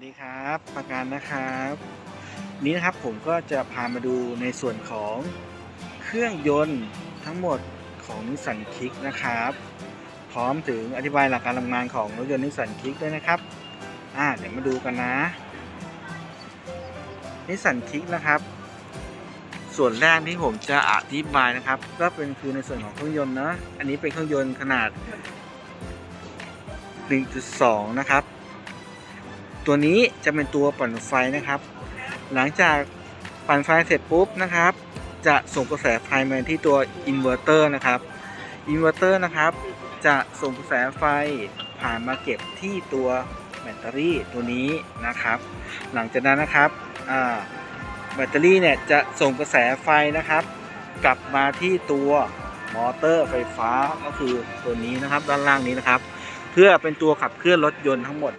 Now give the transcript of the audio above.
วัสดีครับประการนะครับ นี้นะครับผมก็จะพามาดูในส่วนของเครื่องยนต์ทั้งหมดของนิสสันคิกนะครับ พร้อมถึงอธิบายหลักการทำงานของรถยนต์นิสสันคิกด้วยนะครับอ่าเดี๋ยวมาดูกันนะนิสสันคิกนะครับ ส่วนแรกที่ผมจะอธิบายนะครับ ก็เป็นคือในส่วนของเครื่องยนต์นะอันนี้เป็นเครื่องยนต์ขนาด 1.2 นะครับ ตัวนี้จะเป็นตัวปั่นไฟนะครับ หลังจากปั่นไฟเสร็จปุ๊บนะครับ จะส่งกระแสไฟมาที่ตัวอินเวอร์เตอร์นะครับอินเวอร์เตอร์นะครับ จะส่งกระแสไฟผ่านมาเก็บที่ตัวแบตเตอรี่ตัวนี้นะครับ หลังจากนั้นนะครับแบตเตอรี่เนี่ยจะส่งกระแสไฟนะครับ กลับมาที่ตัวมอเตอร์ไฟฟ้าก็คือตัวนี้นะครับด้านล่างนี้นะครับ เพื่อเป็นตัวขับเคลื่อนรถยนต์ทั้งหมด